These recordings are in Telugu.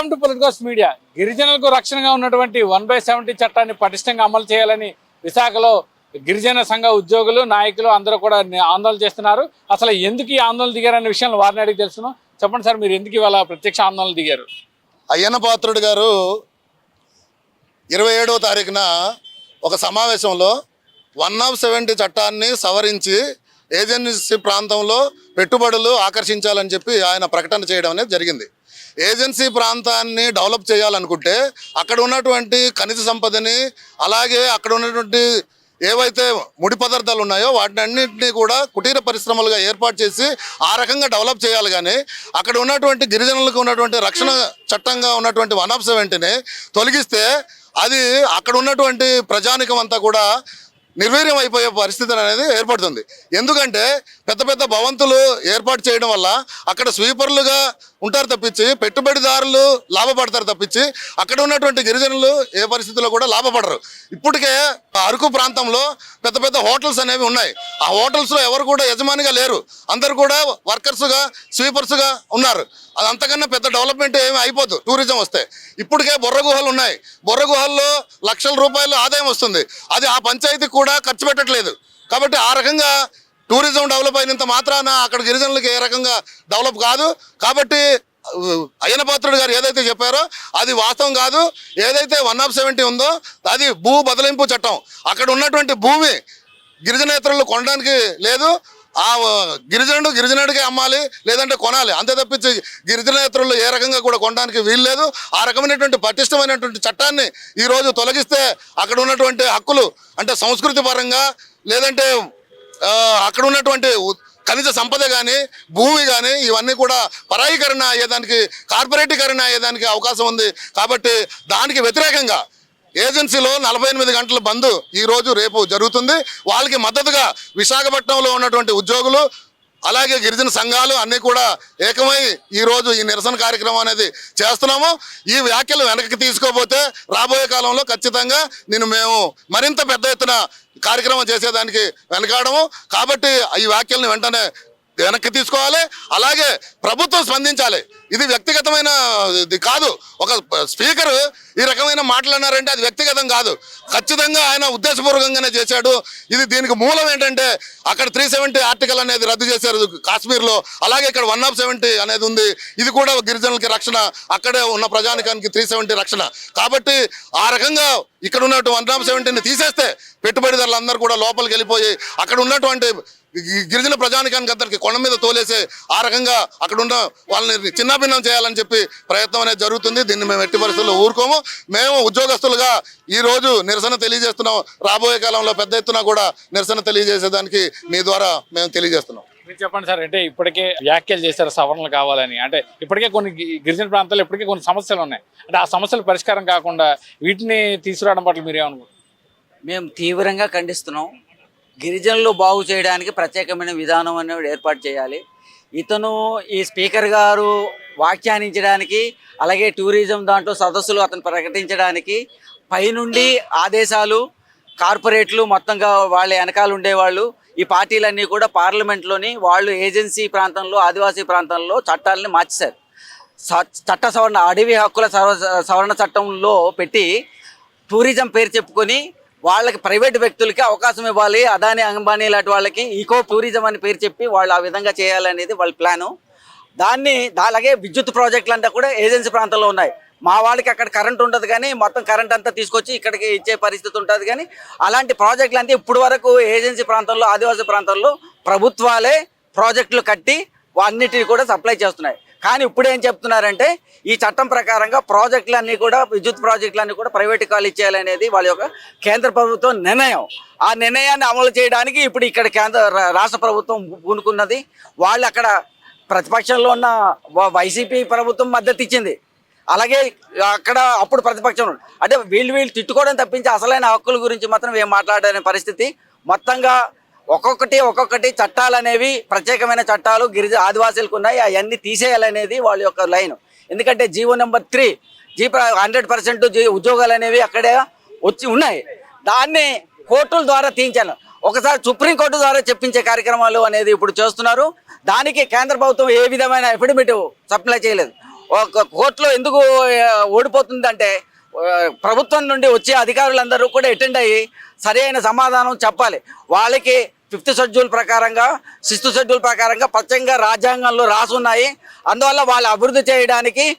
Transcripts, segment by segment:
వెల్కమ్ టు పొలిటికోస్ మీడియా గిరిజనులకు రక్షణగా ఉన్నటువంటి వన్ బై సెవెంటీ చట్టాన్ని పటిష్టంగా అమలు చేయాలని విశాఖలో గిరిజన సంఘ ఉద్యోగులు నాయకులు అందరూ కూడా ఆందోళన చేస్తున్నారు. అసలు ఎందుకు ఈ ఆందోళన దిగారనే విషయం వారిని అడిగి తెలుసును చెప్పండి సార్ మీరు ఎందుకు ఇవాళ ప్రత్యక్ష ఆందోళన దిగారు? అయ్యన్న పాత్రుడు గారు ఇరవై ఏడవ తారీఖున ఒక సమావేశంలో వన్ ఆఫ్ సెవెంటీ చట్టాన్ని సవరించి ఏజెన్సీ ప్రాంతంలో పెట్టుబడులు ఆకర్షించాలని చెప్పి ఆయన ప్రకటన చేయడం అనేది జరిగింది. ఏజెన్సీ ప్రాంతాన్ని డెవలప్ చేయాలనుకుంటే అక్కడ ఉన్నటువంటి ఖనిజ సంపదని అలాగే అక్కడ ఉన్నటువంటి ఏవైతే ముడి పదార్థాలు ఉన్నాయో వాటిని అన్నింటినీ కూడా కుటీర పరిశ్రమలుగా ఏర్పాటు చేసి ఆ రకంగా డెవలప్ చేయాలి కానీ అక్కడ ఉన్నటువంటి గిరిజనులకు ఉన్నటువంటి రక్షణ చట్టంగా ఉన్నటువంటి వనాంశం వెంటనే తొలగిస్తే అది అక్కడ ఉన్నటువంటి ప్రజానికం అంతా కూడా నిర్వీర్యం అయిపోయే పరిస్థితి అనేది ఏర్పడుతుంది. ఎందుకంటే పెద్ద పెద్ద భవంతులు ఏర్పాటు చేయడం వల్ల అక్కడ స్వీపర్లుగా ఉంటారు తప్పించి పెట్టుబడిదారులు లాభపడతారు తప్పించి అక్కడ ఉన్నటువంటి గిరిజనులు ఏ పరిస్థితుల్లో కూడా లాభపడరు. ఇప్పటికే అరకు ప్రాంతంలో పెద్ద పెద్ద హోటల్స్ అనేవి ఉన్నాయి. ఆ హోటల్స్లో ఎవరు కూడా యజమానిగా లేరు. అందరు కూడా వర్కర్స్గా స్వీపర్స్గా ఉన్నారు. అది అంతకన్నా పెద్ద డెవలప్మెంట్ ఏమి అయిపోదు టూరిజం వస్తే. ఇప్పటికే బొర్ర గుహలు ఉన్నాయి. బొర్ర గుహల్లో లక్షల రూపాయలు ఆదాయం వస్తుంది. అది ఆ పంచాయతీ కూడా ఖర్చు పెట్టట్లేదు. కాబట్టి ఆ రకంగా టూరిజం డెవలప్ అయినంత మాత్రాన అక్కడ గిరిజనులకు ఏ రకంగా డెవలప్ కాదు. కాబట్టి అయ్యన పాత్రుడు గారు ఏదైతే చెప్పారో అది వాస్తవం కాదు. ఏదైతే వన్ ఆఫ్ సెవెంటీ ఉందో అది భూ బదలింపు చట్టం. అక్కడ ఉన్నటువంటి భూమి గిరిజనేతరులు కొనడానికి లేదు. ఆ గిరిజనుడు గిరిజనుడికే అమ్మాలి లేదంటే కొనాలి. అంతే తప్పించి గిరిజనేతరులు ఏ రకంగా కూడా కొనడానికి వీలు లేదు. ఆ రకమైనటువంటి పటిష్టమైనటువంటి చట్టాన్ని ఈరోజు తొలగిస్తే అక్కడ ఉన్నటువంటి హక్కులు అంటే సంస్కృతి పరంగా లేదంటే అక్కడ ఉన్నటువంటి ఉ- ఖనిజ సంపద కానీ భూమి కానీ ఇవన్నీ కూడా పరాయీకరణ అయ్యేదానికి కార్పొరేటీకరణ అయ్యేదానికి అవకాశం ఉంది. కాబట్టి దానికి వ్యతిరేకంగా ఏజెన్సీలో నలభై ఎనిమిది గంటల బంద్ ఈ రోజు రేపు జరుగుతుంది. వాళ్ళకి మద్దతుగా విశాఖపట్నంలో ఉన్నటువంటి ఉద్యోగులు అలాగే గిరిజన సంఘాలు అన్నీ కూడా ఏకమై ఈ రోజు ఈ నిరసన కార్యక్రమం అనేది చేస్తున్నాము. ఈ వ్యాఖ్యలు వెనక్కి తీసుకోపోతే రాబోయే కాలంలో ఖచ్చితంగా నేను మేము మరింత పెద్ద ఎత్తున కార్యక్రమం చేసేదానికి వెనకాడము. కాబట్టి ఈ వ్యాఖ్యల్ని వెంటనే వెనక్కి తీసుకోవాలి అలాగే ప్రభుత్వం స్పందించాలి. ఇది వ్యక్తిగతమైన ఇది కాదు. ఒక స్పీకర్ ఈ రకమైన మాటలు అన్నారంటే అది వ్యక్తిగతం కాదు. ఖచ్చితంగా ఆయన ఉద్దేశపూర్వకంగానే చేశాడు. ఇది దీనికి మూలం ఏంటంటే అక్కడ త్రీ సెవెంటీ ఆర్టికల్ అనేది రద్దు చేశారు కాశ్మీర్లో. అలాగే ఇక్కడ వన్ ఆఫ్ సెవెంటీ అనేది ఉంది. ఇది కూడా గిరిజనులకి రక్షణ. అక్కడే ఉన్న ప్రజానికానికి త్రీ సెవెంటీ రక్షణ. కాబట్టి ఆ రకంగా ఇక్కడ ఉన్నటువంటి వన్ ఆఫ్ సెవెంటీని తీసేస్తే పెట్టుబడిదారులు అందరూ కూడా లోపలికి వెళ్ళిపోయి అక్కడ ఉన్నటువంటి గిరిజన ప్రజానికానికి అందరికి కొండ మీద తోలేసే ఆ రకంగా అక్కడ ఉన్న వాళ్ళని చిన్నాభిన్నం చేయాలని చెప్పి ప్రయత్నం అనేది జరుగుతుంది. దీన్ని మేము ఎట్టి పరిస్థితుల్లో ఊరుకోము. మేము ఉద్యోగస్తులుగా ఈ రోజు నిరసన తెలియజేస్తున్నాం. రాబోయే కాలంలో పెద్ద ఎత్తున కూడా నిరసన తెలియజేసేదానికి మీ ద్వారా మేము తెలియజేస్తున్నాం. మీరు చెప్పండి సార్ అంటే ఇప్పటికే వ్యాఖ్యలు చేశారు సవరణలు కావాలని. అంటే ఇప్పటికే కొన్ని గిరిజన ప్రాంతాల్లో ఇప్పటికే కొన్ని సమస్యలు ఉన్నాయి. అంటే ఆ సమస్యలు పరిష్కారం కాకుండా వీటిని తీసుకురావడం పట్ల మీరు ఏమనుకుంటున్నారు? మేము తీవ్రంగా ఖండిస్తున్నాం. గిరిజనులు బాగు చేయడానికి ప్రత్యేకమైన విధానం అనేది ఏర్పాటు చేయాలి. ఇతను ఈ స్పీకర్ గారు వ్యాఖ్యానించడానికి అలాగే టూరిజం దాంట్లో సదస్సులు అతను ప్రకటించడానికి పైనుండి ఆదేశాలు కార్పొరేట్లు మొత్తంగా వాళ్ళ వెనకాల ఉండేవాళ్ళు. ఈ పార్టీలన్నీ కూడా పార్లమెంట్లోని వాళ్ళు ఏజెన్సీ ప్రాంతంలో ఆదివాసీ ప్రాంతంలో చట్టాలని మార్చేశారు. స- చట్ట సవరణ అడవి హక్కుల సవర- సవరణ చట్టంలో పెట్టి టూరిజం పేరు చెప్పుకొని వాళ్ళకి ప్రైవేట్ వ్యక్తులకి అవకాశం ఇవ్వాలి. అదాని అంబానీ లాంటి వాళ్ళకి ఈకో టూరిజం అని పేరు చెప్పి వాళ్ళు ఆ విధంగా చేయాలనేది వాళ్ళ ప్లాను. దాన్ని అలాగే విద్యుత్ ప్రాజెక్టులు అంతా కూడా ఏజెన్సీ ప్రాంతంలో ఉన్నాయి. మా వాళ్ళకి అక్కడ కరెంట్ ఉండదు కానీ మొత్తం కరెంట్ అంతా తీసుకొచ్చి ఇక్కడికి ఇచ్చే పరిస్థితి ఉంటుంది కానీ అలాంటి ప్రాజెక్టులు అంటే ఇప్పుడు వరకు ఏజెన్సీ ప్రాంతంలో ఆదివాసీ ప్రాంతాల్లో ప్రభుత్వాలే ప్రాజెక్టులు కట్టి అన్నిటిని కూడా సప్లై చేస్తున్నాయి. కానీ ఇప్పుడు ఏం చెప్తున్నారంటే ఈ చట్టం ప్రకారంగా ప్రాజెక్టులన్నీ కూడా విద్యుత్ ప్రాజెక్టులన్నీ కూడా ప్రైవేట్ కాల్ ఇచ్చేయాలనేది వాళ్ళ యొక్క కేంద్ర ప్రభుత్వం నిర్ణయం. ఆ నిర్ణయాన్ని అమలు చేయడానికి ఇప్పుడు ఇక్కడ కేంద్ర రాష్ట్ర ప్రభుత్వం పూనుకున్నది వాళ్ళు అక్కడ ప్రతిపక్షంలో ఉన్న వ- వైసీపీ ప్రభుత్వం మద్దతు ఇచ్చింది. అలాగే అక్కడ అప్పుడు ప్రతిపక్షం అంటే వీళ్ళు వీళ్ళు తిట్టుకోవడం తప్పించి అసలైన హక్కుల గురించి మాత్రం ఏం మాట్లాడని పరిస్థితి. మొత్తంగా ఒక్కొక్కటి ఒక్కొక్కటి చట్టాలు అనేవి ప్రత్యేకమైన చట్టాలు గిరిజ ఆదివాసీలకు ఉన్నాయి. అవన్నీ తీసేయాలనేది వాళ్ళ యొక్క లైన్. ఎందుకంటే జీవో నెంబర్ త్రీ జీ హండ్రెడ్ పర్సెంట్ ఉద్యోగాలు అనేవి అక్కడే వచ్చి ఉన్నాయి. దాన్ని కోర్టుల ద్వారా తీయించాను. ఒకసారి సుప్రీంకోర్టు ద్వారా చెప్పించే కార్యక్రమాలు అనేది ఇప్పుడు చేస్తున్నారు. దానికి కేంద్ర ప్రభుత్వం ఏ విధమైన ఎఫిడమిట్ సప్లై చేయలేదు. ఒక కోర్టులో ఎందుకు ఓడిపోతుందంటే ప్రభుత్వం నుండి వచ్చే అధికారులందరూ కూడా అటెండ్ అయ్యి సరైన సమాధానం చెప్పాలి. వాళ్ళకి ఫిఫ్త్ షెడ్యూల్ ప్రకారంగా సిక్స్త్ షెడ్యూల్ ప్రకారంగా ప్రత్యేకంగా రాజ్యాంగంలో రాసున్నాయి. అందువల్ల వాళ్ళు అభివృద్ధి చేయడానికి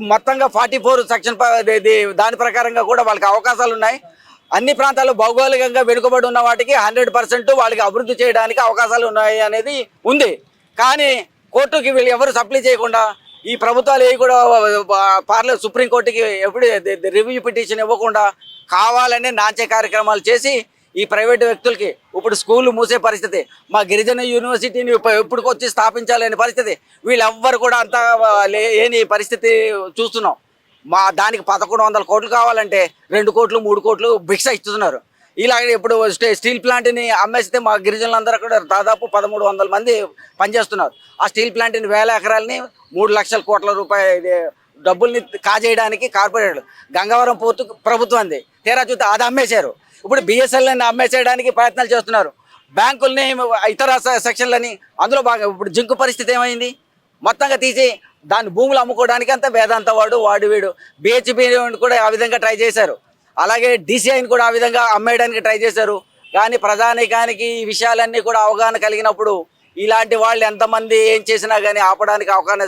మొత్తంగా ఫార్టీ ఫోర్ సెక్షన్ ప- దాని ప్రకారంగా కూడా వాళ్ళకి అవకాశాలు ఉన్నాయి. అన్ని ప్రాంతాలు భౌగోళికంగా వెనుకబడి ఉన్న వాటికి హండ్రెడ్ పర్సెంట్ వాళ్ళకి అభివృద్ధి చేయడానికి అవకాశాలు ఉన్నాయి అనేది ఉంది. కానీ కోర్టుకి వీళ్ళు ఎవరు సప్లై చేయకుండా ఈ ప్రభుత్వాలు ఏవి కూడా పార్లమెంట్ సుప్రీంకోర్టుకి ఎప్పుడు రివ్యూ పిటిషన్ ఇవ్వకుండా కావాలనే నాంచే కార్యక్రమాలు చేసి ఈ ప్రైవేటు వ్యక్తులకి ఇప్పుడు స్కూల్ మూసే పరిస్థితి. మా గిరిజన యూనివర్సిటీని ఇప్ప- ఎప్పటికొచ్చి స్థాపించాలనే పరిస్థితి. వీళ్ళెవ్వరు కూడా అంత లేని పరిస్థితి చూస్తున్నాం. మా దానికి పదకొండు వందల కోట్లు కావాలంటే రెండు కోట్లు మూడు కోట్లు భిక్ష ఇస్తున్నారు. ఇలాగే ఇప్పుడు స్టీల్ ప్లాంట్ని అమ్మేస్తే మా గిరిజనులందరూ కూడా దాదాపు పదమూడు వందల మంది పనిచేస్తున్నారు. ఆ స్టీల్ ప్లాంట్ని వేల ఎకరాలని మూడు లక్షల కోట్ల రూపాయల డబ్బుల్ని కాజేయడానికి కార్పొరేట్లు గంగవరం పోర్టు ప్రభుత్వంది. తీరా చూస్తే అది అమ్మేశారు. ఇప్పుడు బిఎస్ఎల్ని అమ్మేసేయడానికి ప్రయత్నాలు చేస్తున్నారు. బ్యాంకుల్ని ఇతర సెక్షన్లని అందులో బాగా ఇప్పుడు జింకు పరిస్థితి ఏమైంది? మొత్తంగా తీసి దాని భూములు అమ్ముకోవడానికి అంతా వేదాంత వాడు వాడు వీడు బిహెచ్పి కూడా ఆ విధంగా ట్రై చేశారు. అలాగే డీసీఐని కూడా ఆ విధంగా అమ్మేయడానికి ట్రై చేశారు. కానీ ప్రధానికానికి ఈ విషయాలన్నీ కూడా అవగాహన కలిగినప్పుడు ఇలాంటి వాళ్ళు ఎంతమంది ఏం చేసినా కానీ ఆపడానికి అవగాహన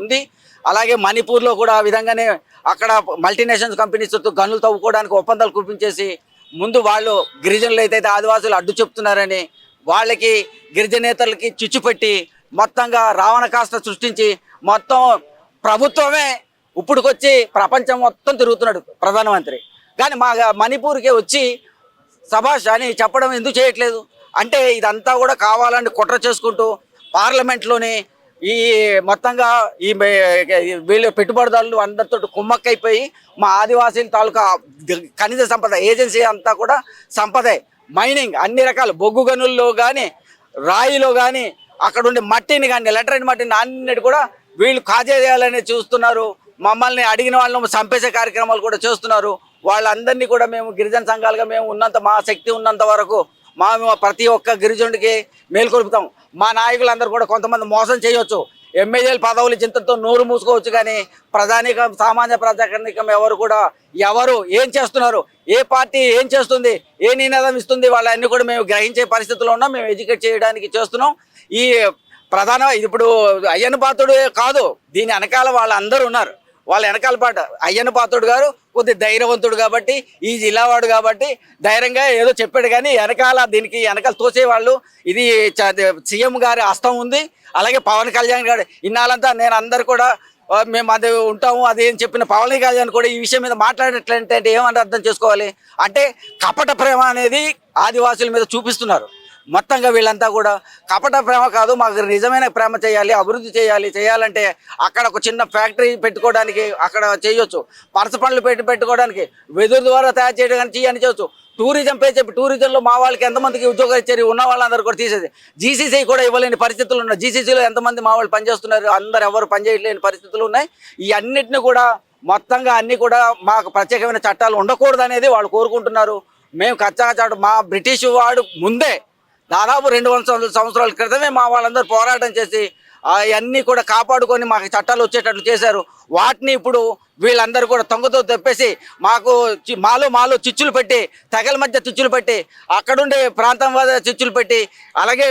ఉంది. అలాగే మణిపూర్లో కూడా ఆ విధంగానే అక్కడ మల్టీనేషనల్స్ కంపెనీస్ గనులు తవ్వుకోవడానికి ఒప్పందాలు కురిపించేసి ముందు వాళ్ళు గిరిజనులు అయితే ఆదివాసులు అడ్డు చెప్తున్నారని వాళ్ళకి గిరిజనేతలకి చిచ్చుపెట్టి మొత్తంగా రావణ కాస్త సృష్టించి మొత్తం ప్రభుత్వమే ఇప్పుడుకొచ్చి ప్రపంచం మొత్తం తిరుగుతున్నాడు ప్రధానమంత్రి. కానీ మా మణిపూర్కే వచ్చి సభాష్ అని చెప్పడం ఎందుకు చేయట్లేదు? అంటే ఇదంతా కూడా కావాలని కుట్ర చేసుకుంటూ పార్లమెంట్లోని ఈ మొత్తంగా ఈ వీళ్ళ పెట్టుబడిదారులు అందరితో కుమ్మక్కైపోయి మా ఆదివాసీల తాలూకా ఖనిజ సంపద ఏజెన్సీ అంతా కూడా సంపదే. మైనింగ్ అన్ని రకాల. బొగ్గు గనుల్లో కానీ రాయిలో కానీ అక్కడ ఉండే మట్టిని కానీ లెటరైన్ మట్టిని అన్నిటి కూడా వీళ్ళు కాజేయాలని చూస్తున్నారు. మమ్మల్ని అడిగిన వాళ్ళని చంపేసే కార్యక్రమాలు కూడా చేస్తున్నారు. వాళ్ళందరినీ కూడా మేము గిరిజన సంఘాలుగా మేము ఉన్నంత మా శక్తి ఉన్నంత వరకు మా ప్రతి ఒక్క గిరిజనుడికి మేల్కొల్పుతాం మా నాయకులందరూ కూడా కొంతమంది మోసం చేయొచ్చు. ఎమ్మెల్యేలు పదవులు చింతతో నోరు మూసుకోవచ్చు కానీ ప్రధానికం సామాన్య ప్రజానికం ఎవరు కూడా ఎవరు ఏం చేస్తున్నారు? ఏ పార్టీ ఏం చేస్తుంది? ఏ నినాదం ఇస్తుంది? వాళ్ళన్నీ కూడా మేము గ్రహించే పరిస్థితిలో ఉన్నాం. మేము ఎడ్యుకేట్ చేయడానికి చేస్తున్నాం. ఈ ప్రధాన ఇప్పుడు అయ్యన్న పాత్రుడు కాదు దీని వెనకాల వాళ్ళందరూ ఉన్నారు. వాళ్ళ వెనకాల పాట అయ్యన్న పాత్రుడు గారు కొద్ది ధైర్యవంతుడు కాబట్టి ఈ జిల్లావాడు కాబట్టి ధైర్యంగా ఏదో చెప్పాడు కానీ వెనకాల దీనికి వెనకాల తోసేవాళ్ళు. ఇది చ- సీఎం గారి హస్తం ఉంది. అలాగే పవన్ కళ్యాణ్ గారు ఇన్నాళ్ళంతా నేను అందరు కూడా మేము అది ఉంటాము అది ఏం చెప్పిన పవన్ కళ్యాణ్ కూడా ఈ విషయం మీద మాట్లాడేట్లంటే ఏమని అర్థం చేసుకోవాలి? అంటే కపట ప్రేమ అనేది ఆదివాసుల మీద చూపిస్తున్నారు. మొత్తంగా వీళ్ళంతా కూడా కపట ప్రేమ కాదు మాకు నిజమైన ప్రేమ చేయాలి అభివృద్ధి చేయాలి చేయాలంటే అక్కడ ఒక చిన్న ఫ్యాక్టరీ పెట్టుకోవడానికి అక్కడ చేయొచ్చు. పరస పనులు పెట్టి పెట్టుకోవడానికి వెదురు ద్వారా తయారు చేయడానికి చేయని చేయొచ్చు. టూరిజం పే చెప్పి టూరిజంలో మా వాళ్ళకి ఎంతమందికి ఉద్యోగాలు ఇచ్చారు ఉన్న వాళ్ళందరూ కూడా తీసేది. జీసీసీ కూడా ఇవ్వలేని పరిస్థితులు ఉన్నాయి. జీసీసీలో ఎంతమంది మా వాళ్ళు పనిచేస్తున్నారు అందరు ఎవరు పనిచేయలేని పరిస్థితులు ఉన్నాయి. ఈ అన్నిటిని కూడా మొత్తంగా అన్నీ కూడా మాకు ప్రత్యేకమైన చట్టాలు ఉండకూడదు అనేది వాళ్ళు కోరుకుంటున్నారు. మేము కచ్చాచాటు మా బ్రిటిష్ వాడు ముందే దాదాపు రెండు వందల సంవత్సరాల క్రితమే మా వాళ్ళందరూ పోరాటం చేసి అవన్నీ కూడా కాపాడుకొని మాకు చట్టాలు వచ్చేటట్లు చేశారు. వాటిని ఇప్పుడు వీళ్ళందరూ కూడా తొంగతో తెప్పేసి మాకు చి- మాలో మాలో చిచ్చులు పెట్టి తెగల మధ్య చిచ్చులు పెట్టి అక్కడుండే ప్రాంతం వద్ద చిచ్చులు పెట్టి అలాగే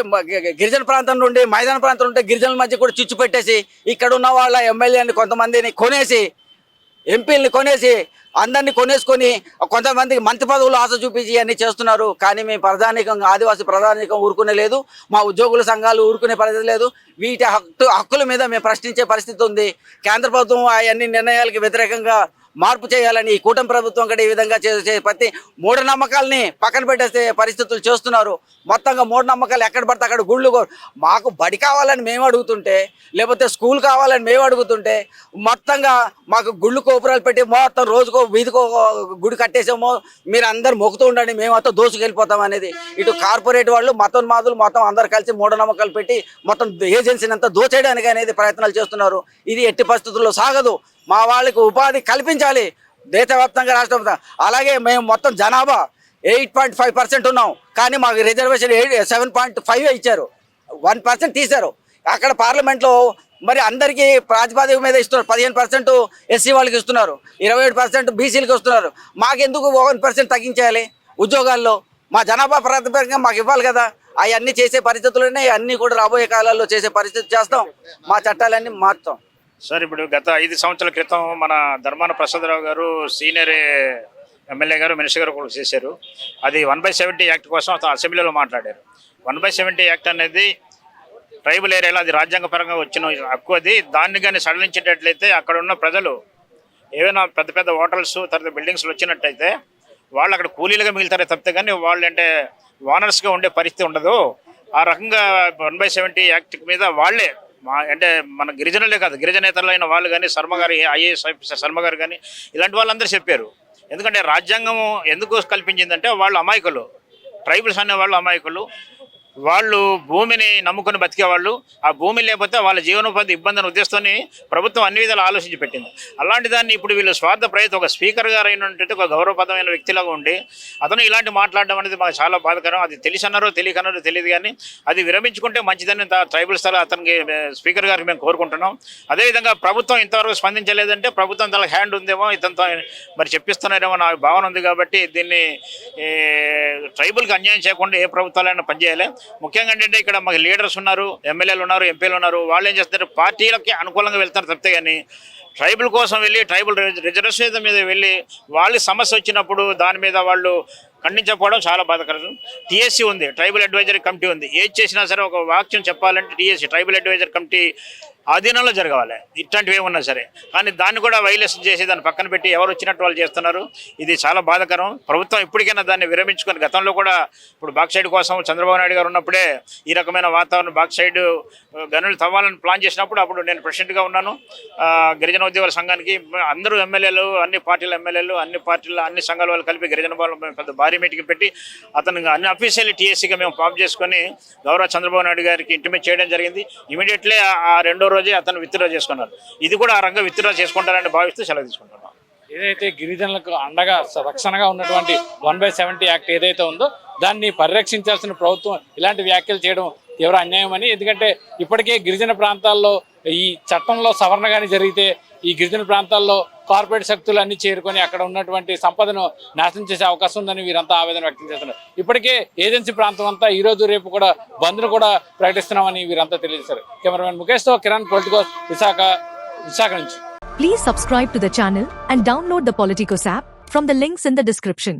గిరిజన ప్రాంతం నుండి మైదాన ప్రాంతం నుండి గిరిజనుల మధ్య కూడా చిచ్చు పెట్టేసి ఇక్కడ ఉన్న వాళ్ళ ఎమ్మెల్యేని కొంతమందిని కొనేసి ఎంపీలని కొనేసి అందరినీ కొనేసుకొని కొంతమందికి మంత్రి పదవులు ఆశ చూపించి అన్ని చేస్తున్నారు. కానీ మేము ప్రధానికంగా ఆదివాసీ ప్రధానికం ఊరుకునే లేదు. మా ఉద్యోగుల సంఘాలు ఊరుకునే పరిస్థితి లేదు. వీటి హక్కు హక్కుల మీద మేము ప్రశ్నించే పరిస్థితి ఉంది. కేంద్ర ప్రభుత్వం అవన్నీ నిర్ణయాలకి వ్యతిరేకంగా మార్పు చేయాలని ఈ కూటమి ప్రభుత్వం కూడా ఈ విధంగా చేసే ప్రతి మూఢనమ్మకాలని పక్కన పెట్టేసే పరిస్థితులు చేస్తున్నారు. మొత్తంగా మూఢనమ్మకాలు ఎక్కడ పడితే అక్కడ గుళ్ళు మాకు బడి కావాలని మేము అడుగుతుంటే లేకపోతే స్కూల్ కావాలని మేము అడుగుతుంటే మొత్తంగా మాకు గుళ్ళు కోపురాలు పెట్టి మొత్తం రోజుకో వీధికో గుడి కట్టేసామో మీరు అందరు మొక్కుతూ ఉండండి మేము మొత్తం దోసుకెళ్ళిపోతాం అనేది. ఇటు కార్పొరేట్ వాళ్ళు మతం మాదులు మొత్తం అందరు కలిసి మూఢనమ్మకాలు పెట్టి మొత్తం ఏజెన్సీని అంతా దోచేయడానికి అనేది ప్రయత్నాలు చేస్తున్నారు. ఇది ఎట్టి పరిస్థితుల్లో సాగదు. మా వాళ్ళకి ఉపాధి కల్పించాలి దేశవ్యాప్తంగా రాష్ట్ర అలాగే మేము మొత్తం జనాభా ఎయిట్ పాయింట్ ఫైవ్ పర్సెంట్ ఉన్నాం. కానీ మాకు reservation eight seven point five ఇచ్చారు. వన్ పర్సెంట్ తీశారు. అక్కడ పార్లమెంట్లో మరి అందరికీ ప్రాతిపదిక మీద ఇస్తున్నారు. పదిహేను పర్సెంట్ ఎస్సీ వాళ్ళకి ఇస్తున్నారు. ఇరవై ఏడు పర్సెంట్ బీసీలకి ఇస్తున్నారు. మాకెందుకు వన్ పర్సెంట్ తగ్గించాలి ఉద్యోగాల్లో? మా జనాభా ప్రాతిపదికంగా మాకు ఇవ్వాలి కదా. అవన్నీ చేసే పరిస్థితుల్లోనే అన్నీ కూడా రాబోయే కాలాల్లో చేసే పరిస్థితి చేస్తాం. మా చట్టాలన్నీ మార్చాం సార్ ఇప్పుడు గత ఐదు సంవత్సరాల క్రితం మన ధర్మాన ప్రసాదరావు గారు సీనియర్ ఎమ్మెల్యే గారు మినిస్టర్ గారు కూడా చేశారు. అది వన్ బై సెవెంటీ యాక్ట్ కోసం అతను అసెంబ్లీలో మాట్లాడారు. వన్ బై సెవెంటీ యాక్ట్ అనేది ట్రైబల్ ఏరియాలో అది రాజ్యాంగపరంగా వచ్చిన హక్కు అది. దాన్ని కానీ సడలించేటట్లయితే అక్కడ ఉన్న ప్రజలు ఏవైనా పెద్ద పెద్ద హోటల్స్ తర్వాత బిల్డింగ్స్లు వచ్చినట్టయితే వాళ్ళు అక్కడ కూలీలుగా మిగులుతారే తప్పితే కానీ వాళ్ళు అంటే ఓనర్స్గా ఉండే పరిస్థితి ఉండదు. ఆ రకంగా వన్ బై సెవెంటీ యాక్ట్ మీద వాళ్ళే మా అంటే మన గిరిజనులే కాదు గిరిజనేతలైన వాళ్ళు కానీ శర్మ గారు ఐఏఎస్ ఆఫీసర్ శర్మ గారు కానీ ఇలాంటి వాళ్ళందరూ చెప్పారు. ఎందుకంటే రాజ్యాంగం ఎందుకు కల్పించిందంటే వాళ్ళు అమాయకులు. ట్రైబల్స్ అనే వాళ్ళు అమాయకులు. వాళ్ళు భూమిని నమ్ముకొని బతికేవాళ్ళు. ఆ భూమి లేకపోతే వాళ్ళ జీవనోపాధి ఇబ్బందిని ఉద్దేశంతో ప్రభుత్వం అన్ని విధాలు ఆలోచించి పెట్టింది. అలాంటి దాన్ని ఇప్పుడు వీళ్ళు స్వార్థ ప్రయత్నం ఒక స్పీకర్ గారు ఒక గౌరవపదమైన వ్యక్తిలాగా ఉండి అతను ఇలాంటి మాట్లాడడం అనేది మాకు చాలా బాధకరం. అది తెలిసన్నారో తెలియకన్నారో తెలియదు కానీ అది విరమించుకుంటే మంచిదని ట్రైబల్ స్థలం అతనికి స్పీకర్ గారికి మేము కోరుకుంటున్నాం. అదేవిధంగా ప్రభుత్వం ఇంతవరకు స్పందించలేదంటే ప్రభుత్వం తన హ్యాండ్ ఉందేమో ఇతనితో మరి చెప్పిస్తున్నారేమో నా భావన ఉంది కాబట్టి దీన్ని ట్రైబుల్కి ట్రైబల్కి అన్యాయం చేయకుండా ఏ ప్రభుత్వాలైనా పనిచేయాలి. ముఖ్యంగా ఏంటంటే ఇక్కడ మాకు లీడర్స్ ఉన్నారు ఎమ్మెల్యేలు ఉన్నారు ఎంపీలు ఉన్నారు. వాళ్ళు ఏం చేస్తారు? పార్టీలకి అనుకూలంగా వెళ్తారు తప్పితే కానీ ట్రైబల్ కోసం వెళ్ళి ట్రైబల్ రిజర్వేషన్ మీద వెళ్ళి వాళ్ళ సమస్య వచ్చినప్పుడు దాని మీద వాళ్ళు ఖండించకపోవడం చాలా బాధకరం. టీఎస్సీ ఉంది ట్రైబల్ అడ్వైజరీ కమిటీ ఉంది. ఏది చేసినా సరే ఒక వాక్యం చెప్పాలంటే టీఎస్సీ ట్రైబల్ అడ్వైజరీ కమిటీ ఆధీనంలో జరగాలి. ఇట్లాంటివి ఏమున్నా సరే. కానీ దాన్ని కూడా వైలెస్ చేసి దాన్ని పక్కన పెట్టి ఎవరు వచ్చినట్టు వాళ్ళు చేస్తున్నారు ఇది చాలా బాధాకరం. ప్రభుత్వం ఇప్పటికైనా దాన్ని విరమించుకొని గతంలో కూడా ఇప్పుడు బాక్సైడ్ కోసం చంద్రబాబు నాయుడు గారు ఉన్నప్పుడే ఈ రకమైన వాతావరణం బాక్సైడ్ గనులు తవ్వాలని ప్లాన్ చేసినప్పుడు అప్పుడు నేను ప్రెసిడెంట్గా ఉన్నాను. గిరిజన ఉద్యోగుల సంఘానికి అందరూ ఎమ్మెల్యేలు అన్ని పార్టీల ఎమ్మెల్యేలు అన్ని పార్టీల అన్ని సంఘాల వాళ్ళు కలిపి గిరిజన వాళ్ళు పెద్ద భారీ మీటింగ్ పెట్టి అతను అన్ని అఫీషియల్ టీఎస్సీగా మేము పాప్ చేసుకొని గౌరవ చంద్రబాబు నాయుడు గారికి ఇంటిమేట్ చేయడం జరిగింది. ఇమీడియట్లీ ఆ రెండో రోజే అతను విత్డ్రా చేసుకున్నారు ఇది కూడా ఆ రంగం విత్డ్రా చేసుకుంటారని భావిస్తూ సెలవు తీసుకుంటున్నాం. ఏదైతే గిరిజనులకు అండగా రక్షణగా ఉన్నటువంటి వన్ బై సెవెంటీ యాక్ట్ ఏదైతే ఉందో దాన్ని పరిరక్షించాల్సిన ప్రభుత్వం ఇలాంటి వ్యాఖ్యలు చేయడం తీవ్ర అన్యాయం అని. ఎందుకంటే ఇప్పటికే గిరిజన ప్రాంతాల్లో ఈ చట్టంలో సవరణ కానీ జరిగితే ఈ గిరిజన ప్రాంతాల్లో కార్పొరేట్ శక్తులు అన్ని చేరుకొని అక్కడ ఉన్నటువంటి సంపదను నాశనం చేసే అవకాశం ఉందని వీరంతా ఆవేదన వ్యక్తం చేస్తున్నారు. ఇప్పటికే ఏజెన్సీ ప్రాంతం అంతా ఈ రోజు రేపు కూడా బంద్ను కూడా ప్రకటిస్తున్నామని వీరంతా తెలియజేశారు. కెమెరామెన్ ముఖేష్తో కిరణ్ పొలిటికోస్ విశాఖ విశాఖ నుంచి. Please subscribe to the channel and download the Politicos app from the links in the description